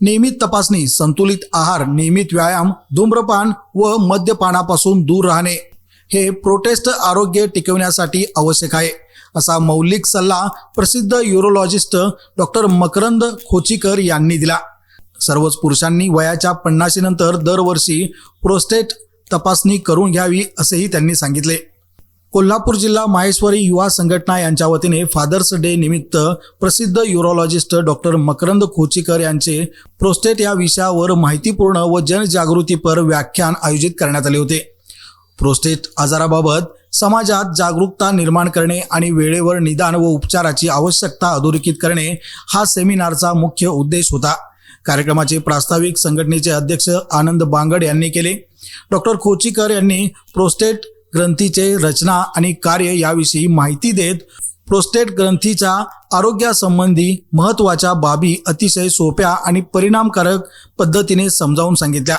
नियमित तपासणी संतुलित आहार नियमित व्यायाम धूम्रपान व मद्यपानापासून दूर राहणे हे प्रोटेस्ट आरोग्य टिकवण्यासाठी आवश्यक आहे. असा मौलिक सल्ला प्रसिद्ध युरोलॉजिस्ट डॉक्टर मकरंद खोचीकर यांनी दिला. सर्वच पुरुषांनी वयाच्या पन्नाशीनंतर दरवर्षी प्रोस्टेट तपासणी करून घ्यावी असेही त्यांनी सांगितले. कोल्हापूर जिल्हा माहेश्वरी युवा संघटना यांच्या वतीने फादर्स डे निमित्त प्रसिद्ध युरोलॉजिस्ट डॉक्टर मकरंद खोचीकर यांचे प्रोस्टेट या विषयावर माहितीपूर्ण व जनजागृतीपर व्याख्यान आयोजित करण्यात आले होते. प्रोस्टेट आजाराबाबत समाजात जागरूकता निर्माण करणे आणि वेळेवर निदान व उपचाराची आवश्यकता अधोरेखित करणे हा सेमिनारचा मुख्य उद्देश होता. कार्यक्रमाचे प्रास्ताविक संघटनेचे अध्यक्ष आनंद बांगड यांनी केले. डॉक्टर खोचीकर यांनी प्रोस्टेट ग्रंथीचे रचना आणि कार्य याविषयी माहिती देत प्रोस्टेट ग्रंथीच्या आरोग्यासंबंधी महत्त्वाच्या बाबी अतिशय सोप्या आणि परिणामकारक पद्धतीने समजावून सांगितल्या.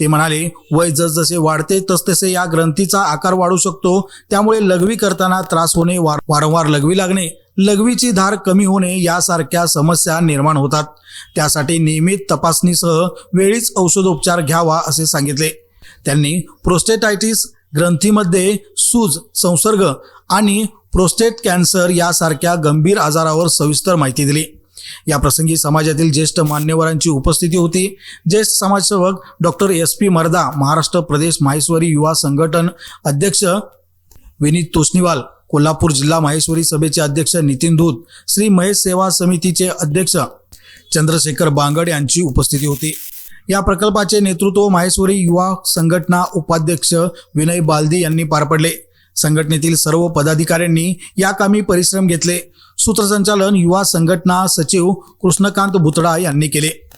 ते म्हणाले वय जसजसे वाढते तसतसे या ग्रंथीचा आकार वाढू शकतो. त्यामुळे लघवी करताना त्रास होणे वार- वारंवार लघवी लागणे लघवीची धार कमी होणे यासारख्या समस्या निर्माण होतात. त्यासाठी नियमित तपासणीसह वेळीच औषधोपचार घ्यावा असे सांगितले. त्यांनी प्रोस्टेटायटिस ग्रंथीमध्ये सूज संसर्ग आणि प्रोस्टेट कॅन्सर यासारख्या गंभीर आजारावर सविस्तर माहिती दिली. या प्रसंगी समाजातील ज्येष्ठ मान्यवरांची उपस्थिती होती. ज्येष्ठ समाजसेवक डॉक्टर एस पी मर्दा महाराष्ट्र प्रदेश माहेश्वरी युवा संघटन अध्यक्ष विनीत तोष्णीवाल कोल्हापूर जिल्हा माहेश्वरी सभेचे अध्यक्ष नितीन धूत श्री महेश सेवा समितीचे अध्यक्ष चंद्रशेखर बांगड यांची उपस्थिती होती. या प्रकल्पाचे नेतृत्व माहेश्वरी युवा संघटना उपाध्यक्ष विनय बालदी यांनी पार पडले. संघटनेतील सर्व पदाधिकाऱ्यांनी या कामी परिश्रम घेतले. सूत्रसंचालन युवा संघटना सचिव कृष्णकांत भुतडा यांनी केले.